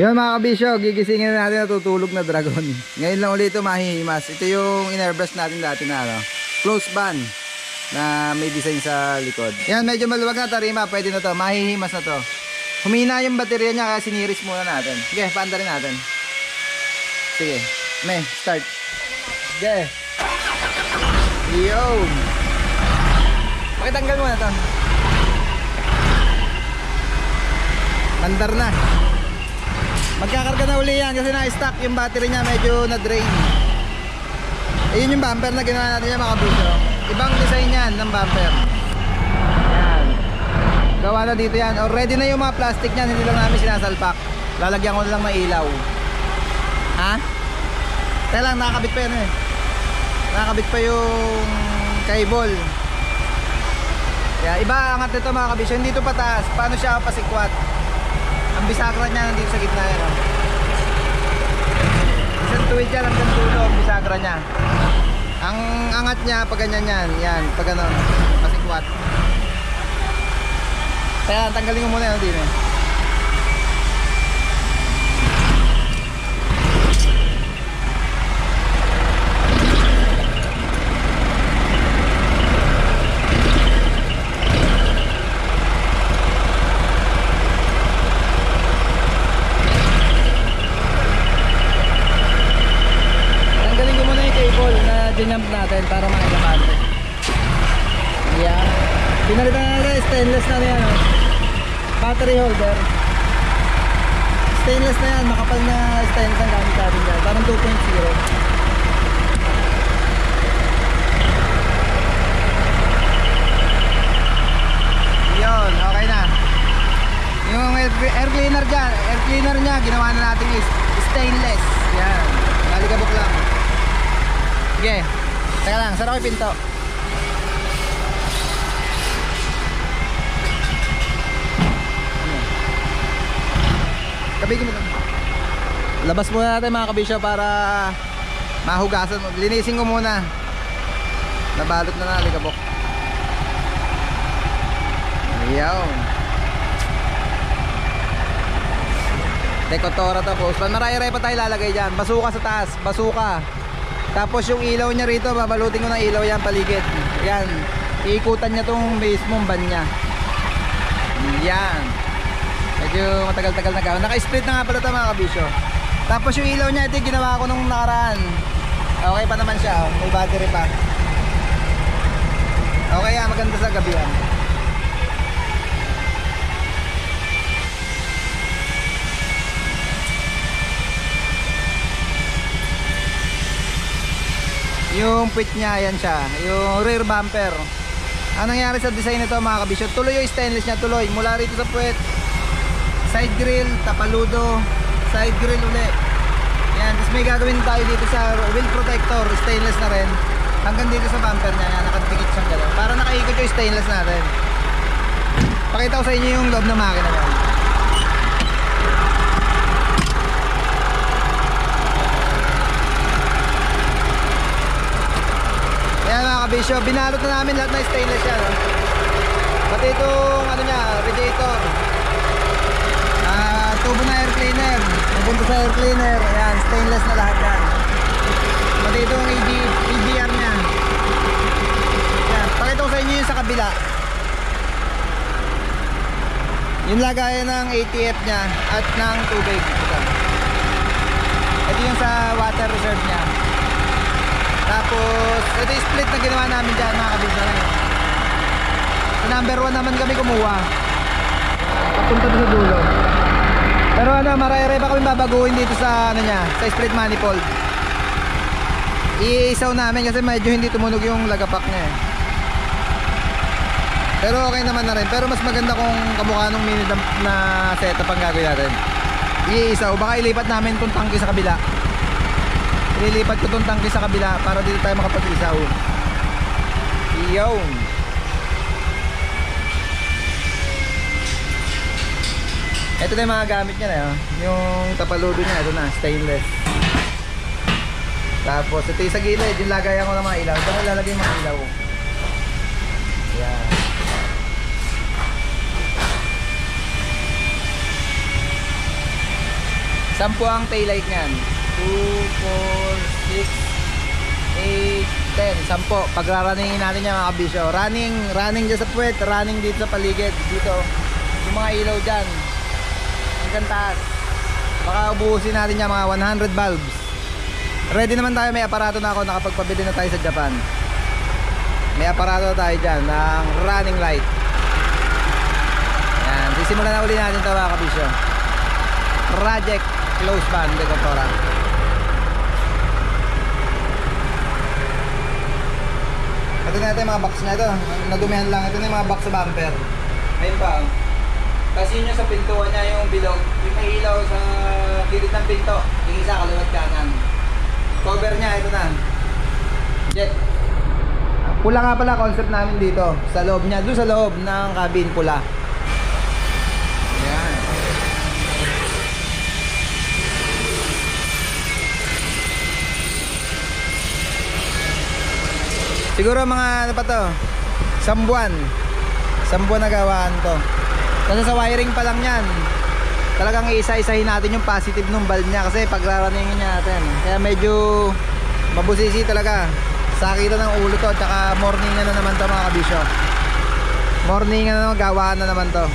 Yun mga kabisyo, gigisingin na natin natutulog na dragon. Ngayon lang ulit ito mahihimas. Ito yung in-airbrush natin dati na ano, close band na may design sa likod. Yan, medyo maluwag na tarima, pwede na to, mahihimas na to. Humina yung baterya niya kaya siniris muna natin. Sige, paanda rin natin. Sige, may, start. Sige. Yo! Pakitanggal mo na to. Mandar na. Magkakarga na uli yan kasi na-stock yung battery niya medyo na-drain. Ayun yung bumper na ginawa natin yan mga kabisyo. Ibang design yan ng bumper. Yan. Gawa na dito yan. Already na yung mga plastic niyan, hindi lang namin sinasalpak. Lalagyan ko na lang ng ilaw. Ha? Kaya lang, nakakabit pa yan eh. Nakakabit pa yung cable. Kaya iba angat nito mga kabisyo. Hindi ito pataas. Paano siya pasikwat? Ang bisagra niya nandito sa gitna yan. Oh. Isang tuwid yan hanggang dulo ang bisagra niya. Ang angat niya pag ganyan yan. Yan, pag ano, pasikwat. Kaya tanggalin ko muna yan din eh. Tanggalin ko muna yung cable na dinamp para makikapante. Yan. Pinalitan na natin, stainless na yan. Battery holder. Stainless na yan, makapal na stainless ang gamit natin dyan. Parang 2.0. Yun, okay na. Yung air, cleaner dyan, air cleaner niya, ginawa na natin is stainless. Yan, maligabok lang. Sige, teka lang, sara ko yung pinto. Kabigin mo lang. Labas muna natin mga kabisyo para mahugasan. Linisin ko muna. Nabalot na na, ligabok. Ayaw. Dekotora tapos. Maraya-raya pa tayo lalagay dyan. Basuka sa taas. Basuka. Tapos yung ilaw niya rito, babalutin ko ng ilaw yan paligid. Yan. Iikutan niya tong mismong ban niya. Yan. Medyo matagal-tagal na gawin. Naka-split na nga pala ito mga kabisyo. Tapos yung ilaw niya, ito ginawa ko nung nakaraan. Okay pa naman siya. oh. May battery pa. Okay yan, maganda sa gabi yan. Yung pit niya, yan siya. Yung rear bumper. Anong nangyari sa design nito mga kabisyo? Tuloy yung stainless niya, tuloy. Mula rito sa puwet. Side grill, tapaludo, side grill uli. Yan, tapos may gagawin tayo dito sa wheel protector, stainless na rin. Hanggang dito sa bumper niya, yan, nakadikit siyang gano'n. Para nakaikot yung stainless natin. Pakita ko sa inyo yung loob ng makina niya. Kabisyo, binalot na namin lahat ng stainless yan. oh. Pati itong ano niya, radiator. Ah, tubo na air cleaner. Pupunta sa air cleaner. Ayan, stainless na lahat yan. Pati itong AD, ADR niya. Ayan, pakita ko sa inyo yung sa kabila. Yung lagayan ng ATF niya at ng tubig. Ito yung sa water reserve niya. Tapos, ito yung split na ginawa namin dyan mga kabisa lang. Sa number 1 naman kami kumuha. Papunta sa dulo. Pero ano, marayre pa kami babaguhin dito sa ano niya, sa split manifold. Iisaw namin kasi medyo hindi tumunog yung lagapak niya eh. Pero okay naman na rin. Pero mas maganda kung kamukha nung mini dump na setup ang gagawin natin. Iisaw. Baka ilipat namin itong tangke sa kabila. Ililipat ko itong tangke sa kabila para dito tayo makapag-isaw. Iyon. Ito na yung mga gamit niya na yun. Yung tapaludo niya, ito na, stainless. Tapos ito yung sa gilid, yung lagayan ko ng mga ilaw. Ito lalagay mga ilaw. Yan. Sampu ang taillight niyan. 2, 4, 6, 8, 10. Sampo. Pagra-runningin natin yan mga kabisyo. Running, running dyan sa puwet, running dito sa paligid. Dito. Yung mga ilaw dyan. Hanggang taas. Baka ubuhusin natin yan mga 100 bulbs. Ready naman tayo. May aparato na ako. Nakapagpabili na tayo sa Japan. May aparato tayo dyan ng running light. Yan. Sisimulan na uli natin ito mga kabisyo. Project Close Band de Contora. Ito na ito yung mga box na ito. Nadumihan lang. Ito na yung mga box sa bumper. Ayun pa. Kasi yun yung sa pintuan niya yung bilog. Yung may ilaw sa gilid ng pinto. Yung isa kaliwat kanan. Cover niya, ito na. Jet. Pula nga pala concept namin dito. Sa loob niya. Doon sa loob ng cabin pula. Yan. Siguro mga ano pa to? Sambuan. Sambuan na gawaan to. Kasi sa wiring pa lang yan. Talagang iisa-isahin natin yung positive ng bulb niya kasi pagraruningin niya natin. Kaya medyo mabusisi talaga. Sakita ng ulo to tsaka morning na naman to mga kabisyo. Morning na naman, gawaan na naman to.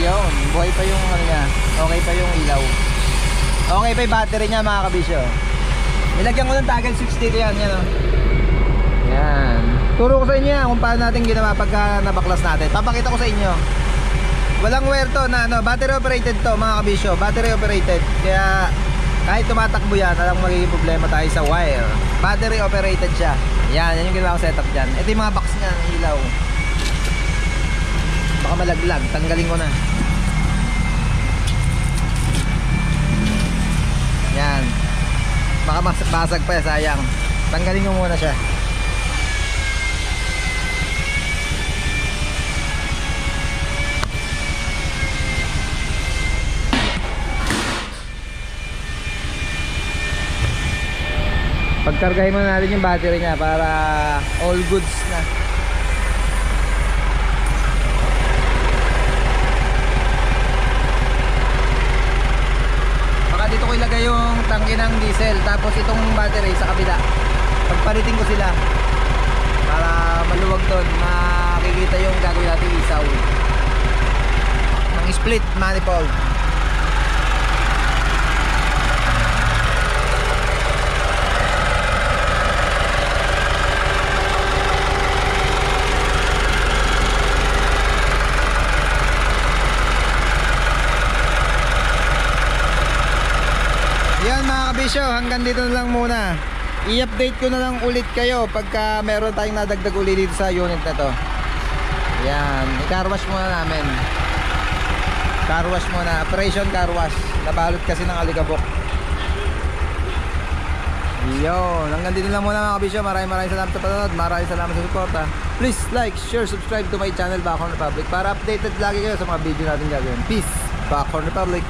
Yun, buhay pa yung ano niya. Okay pa yung ilaw. Okay pa yung battery niya mga kabisyo. Nilagyan ko ng toggle switch dito yan, yan o. Yan. Turo ko sa inyo yan kung paano natin ginawa pagka nabaklas natin. Papakita ko sa inyo. Walang wear to na ano, battery operated to mga kabisyo. Battery operated. Kaya kahit tumatakbo yan, alam magiging problema tayo sa wire. Battery operated siya. Yan, yan yung ginawa ko setup dyan. Ito yung mga box niya, ng ilaw. Baka malaglag, tanggalin ko na. Yan. Baka basag pa, sayang. Tanggalin ko muna siya. Pagkargahin muna natin yung battery niya para all goods na. Baka dito ko ilagay yung tangke ng diesel tapos itong battery sa kabila. Pagpalitin ko sila para maluwag doon makikita yung gagawin natin isaw ng split manifold. Kabisyo, hanggang dito na lang muna. I-update ko na lang ulit kayo pagka meron tayong nadagdag ulit dito sa unit na to. Yan, i-car muna namin. Car wash muna, operation car wash. Nabalot kasi ng alikabok. Yun, hanggang dito lang muna mga kabisyo. Maraming maraming salamat sa panonood. Maraming salamat sa suporta. Please like, share, subscribe to my channel Backhorn Republic para updated lagi kayo sa mga video natin gagawin. Peace, Backhorn Republic.